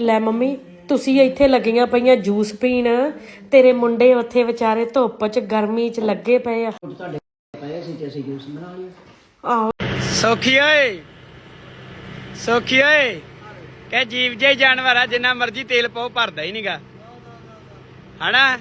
ਲੈ ਮੰਮੀ ਤੁਸੀਂ ਇੱਥੇ ਲੱਗੀਆਂ ਪਈਆਂ ਜੂਸ ਪੀਣ। ਤੇਰੇ ਮੁੰਡੇ ਉੱਥੇ ਵਿਚਾਰੇ ਧੁੱਪ 'ਚ ਗਰਮੀ 'ਚ ਲੱਗੇ ਪਏ ਆ। ਤੁਹਾਡੇ ਪਏ ਸੀ ਤੇ ਅਸੀਂ ਜੂਸ ਬਣਾ ਲਿਆ ਆਹੋ। ਸੌਖੀ ਓਏ। ਸੌਖੀ ਓਏ। ਕਹ ਜੀਵ ਜੇ ਜਾਨਵਰ ਆ ਜਿੰਨਾ ਮਰਜ਼ੀ ਤੇਲ ਪਾਓ ਭਰਦਾ ਹੀ ਨਹੀਂਗਾ ਹਨਾ?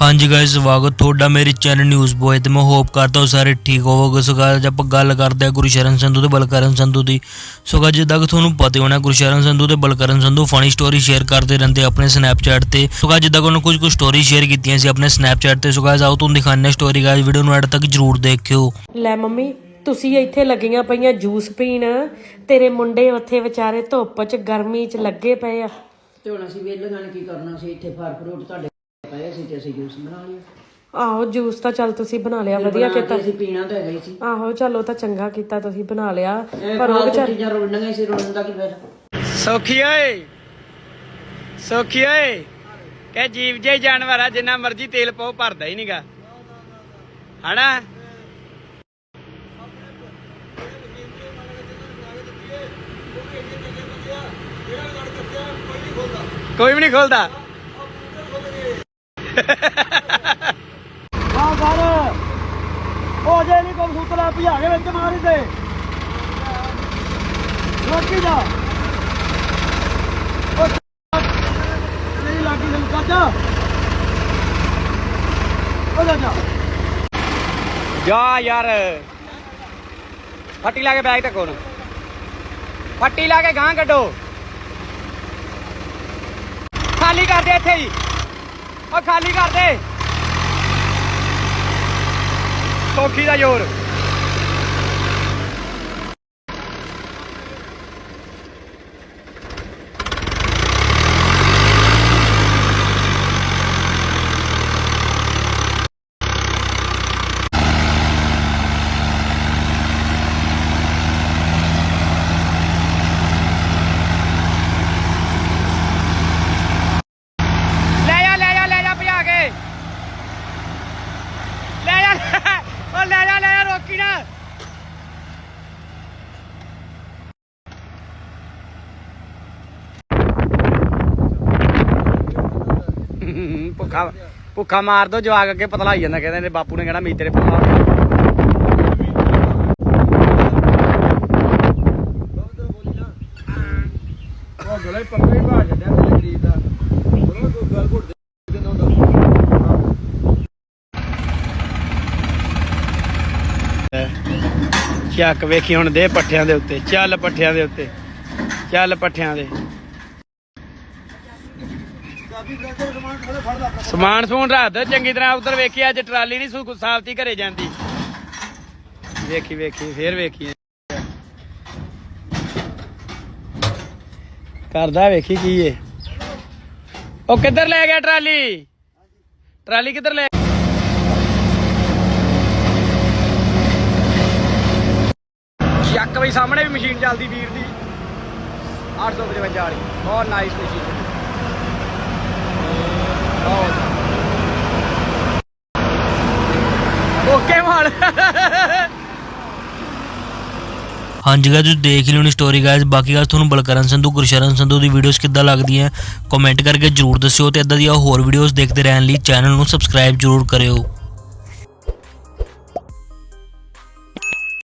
ਹਾਂਜੀ ਗਾਇਸ ਸਵਾਗਤ ਤੁਹਾਡਾ ਮੇਰੇ ਚੈਨਲ ਨਿਊਜ਼ ਬੋਏ ਤੇ। ਮੈਂ ਹੋਪ ਕਰਦਾ ਹਾਂ ਸਾਰੇ ਠੀਕ ਹੋਵੋਗੇ। ਸੋ ਅੱਜ ਆਪਾਂ ਗੱਲ ਕਰਦੇ ਹਾਂ ਗੁਰਸ਼ਰਨ ਸੰਧੂ ਤੇ ਬਲਕਰਨ ਸੰਧੂ ਦੀ। ਸੋ guys, ਜਿੱਦਾਂ ਕਿ ਤੁਹਾਨੂੰ ਪਤਾ ਹੀ ਹੋਣਾ ਗੁਰਸ਼ਰਨ ਸੰਧੂ ਤੇ Balkaran Sandhu funny story share ਕਰਦੇ ਰਹਿੰਦੇ ਆਪਣੇ ਸਨੈਪਚੈਟ ਤੇ। ਸੋ guys, ਜਿੱਦਾਂ ਕਿ ਉਹਨਾਂ ਕੁਝ ਕੁ ਸਟੋਰੀ ਸ਼ੇਅਰ ਕੀਤੀਆਂ ਸੀ ਆਪਣੇ ਸਨੈਪਚੈਟ ਤੇ। ਸੋ guys, ਆਓ ਤੁਹਾਨੂੰ ਦਿਖਾਉਂਦੇ ਸਟੋਰੀ ਗਾਇਸ ਵੀਡੀਓ ਨੂੰ ਐਡ ਤੱਕ ਜਰੂਰ ਦੇਖਿਓ। ਲੈ ਮੰਮੀ ਤੁਸੀਂ ਇੱਥੇ ਲੱਗੀਆਂ ਪਈਆਂ ਜੂਸ ਪੀਣ। ਤੇਰੇ ਮੁੰਡੇ ਉੱਥੇ ਵਿਚਾਰੇ ਧੁੱਪ 'ਚ ਗਰਮੀ 'ਚ ਲੱਗੇ ਪਏ ਆ। ਤੇ ਹੁਣ ਅਸੀਂ ਵੇਲੇ ਗਾਣ ਕੀ ਕਰਨਾ? ਸੀ ਇੱਥੇ ਫਲ ਫਰੂਟ ਤੁਹਾਡੇ ਪਏ ਸੀ ਤੇ ਅਸੀਂ ਜੂਸ ਬਣਾ ਲਿਆ। ਆਹੋ ਜੂਸ ਤਾਂ ਚੱਲ ਤੁਸੀਂ ਬਣਾ ਲਿਆ ਵਧੀਆ ਬਣਾ ਕੇ ਕੀਤਾ। ਅਸੀਂ ਪੀਣਾ ਤਾਂ ਹੈਗਾ ਹੀ ਸੀ। ਆਹੋ ਚਲੋ ਤਾਂ ਚੰਗਾ ਕੀਤਾ ਤੁਸੀਂ ਬਣਾ ਲਿਆ ਪਰ ਉਹ ਫਾਲਤੂ ਵਿਚਾਰੇ ਚੀਜ਼ਾਂ ਰੋਣੀਆਂ ਸੀ ਰੋਣ ਦਾ ਕੀ ਫਾਇਦਾ? ਸੌਖੀ ਓਏ। ਸੌਖੀ ਓਏ। ਕਹ ਜੀਵ ਜੇ ਜਾਨਵਰ ਆ ਜਿੰਨਾ ਮਰਜ਼ੀ ਤੇਲ ਪਾਓ ਭਰਦਾ ਹੀ ਨਹੀਂਗਾ ਹਨਾ ਕੋਈ ਵੀ ਨਹੀਂ ਖੋਲਦਾ। ਹਾਂ ਸਰ ਉਹ ਜੇ ਨਹੀਂ ਕੋਈ ਸੁਤਲਾ ਭਜਾ ਕੇ ਵਿੱਚ ਮਾਰੀ ਦੇ ਰੋਕੀ ਜਾ ਉਹ ਨਹੀਂ ਲੱਗੀ ਤੈਨੂੰ ਚਾਚਾ ਉਹ ਜਾ ਜਾ ਜਾ ਯਾਰ। ਫੱਟੀ ਲਾ ਕੇ ਬੈਗ ਟਕੋ ਨੂੰ ਫੱਟੀ ਲਾ ਕੇ ਗਾਂ ਕੱਢੋ। ਖਾਲੀ ਕਰ ਦੇ ਇੱਥੇ ਹੀ। ਉਹ ਖਾਲੀ ਕਰ ਦੇ। ਸੌਖੀ ਦਾ ਜ਼ੋਰ ਲੈ ਜਾ ਲੈ ਜਾ ਲੈ ਜਾ ਭਜਾ ਕੇ ਲੈ ਜਾ ਉਹ ਲੈ ਜਾ ਲੈ ਜਾ ਰੋਕੀ ਨਾ। ਭੁੱਖਾ ਭੁੱਖਾ ਮਾਰ ਦੋ ਜਵਾਕ ਅੱਗੇ ਪਤਲਾ ਹੋਈ ਜਾਂਦਾ ਕਹਿੰਦੇ ਨੇ ਬਾਪੂ ਨੇ ਕਹਿਣਾ ਮੀ ਤੇਰੇ ਭੁੱਖਾ ਹੋ ਗਲੇ ਪੱਕੇ ਹੀ ਭਾ ਛੱਡਿਆ ਤੇ ਗਰੀਬ ਦਾ। ਉਹ ਕੋਈ ਗੱਲ ਘੁੱਟ ਦੇ ਦਿੰਦਾ ਚੱਕ ਵੇਖੀ ਹੁਣ ਦੇ ਪੱਠਿਆਂ ਦੇ ਉੱਤੇ, ਚੱਲ ਪੱਠਿਆਂ ਦੇ ਉੱਤੇ, ਚੱਲ ਪੱਠਿਆਂ ਦੇ। ਸਮਾਨ ਸਮੂਨ ਰੱਖ ਦੋ ਚੰਗੀ ਤਰ੍ਹਾਂ ਉਧਰ ਵੇਖੀ, ਅੱਜ ਟਰਾਲੀ ਨਹੀਂ ਸੁ ਸਾਫਤੀ ਘਰੇ ਜਾਂਦੀ। ਵੇਖੀ ਵੇਖੀ, ਫੇਰ ਵੇਖੀ। ਕਰਦਾ ਵੇਖੀ ਕੀ ਏ। ਉਹ ਕਿੱਧਰ ਲੈ ਗਿਆ ਟਰਾਲੀ? ਟਰਾਲੀ ਕਿੱਧਰ ਲੈ ਚੱਕ ਬਈ ਸਾਹਮਣੇ ਵੀ ਮਸ਼ੀਨ ਚੱਲਦੀ ਵੀਰ ਦੀ। 855 ਵਾਲੀ। ਬਹੁਤ ਨਾਈਸ ਮਸ਼ੀਨ ਓਕੇ ਮਾਲ ਹਾਂਜੀ ਗਾਇਸ ਤੁਸੀਂ ਦੇਖ ਹੀ ਲਿਓਣੀ ਸਟੋਰੀ ਗਾਇਸ ਬਾਕੀ ਗੱਲ ਤੁਹਾਨੂੰ ਬਲਕਰਨ ਸੰਧੂ, ਗੁਰਸ਼ਰਨ ਸੰਧੂ ਦੀ ਵੀਡੀਓਜ਼ ਕਿੱਦਾਂ ਲੱਗਦੀਆਂ ਕਮੈਂਟ ਕਰਕੇ ਜਰੂਰ ਦੱਸਿਓ ਤੇ ਇਦਾਂ ਦੀਆਂ ਹੋਰ ਵੀਡੀਓਜ਼ ਦੇਖਦੇ ਰਹਿਣ ਲਈ ਚੈਨਲ ਨੂੰ ਸਬਸਕ੍ਰਾਈਬ ਜਰੂਰ ਕਰਿਓ।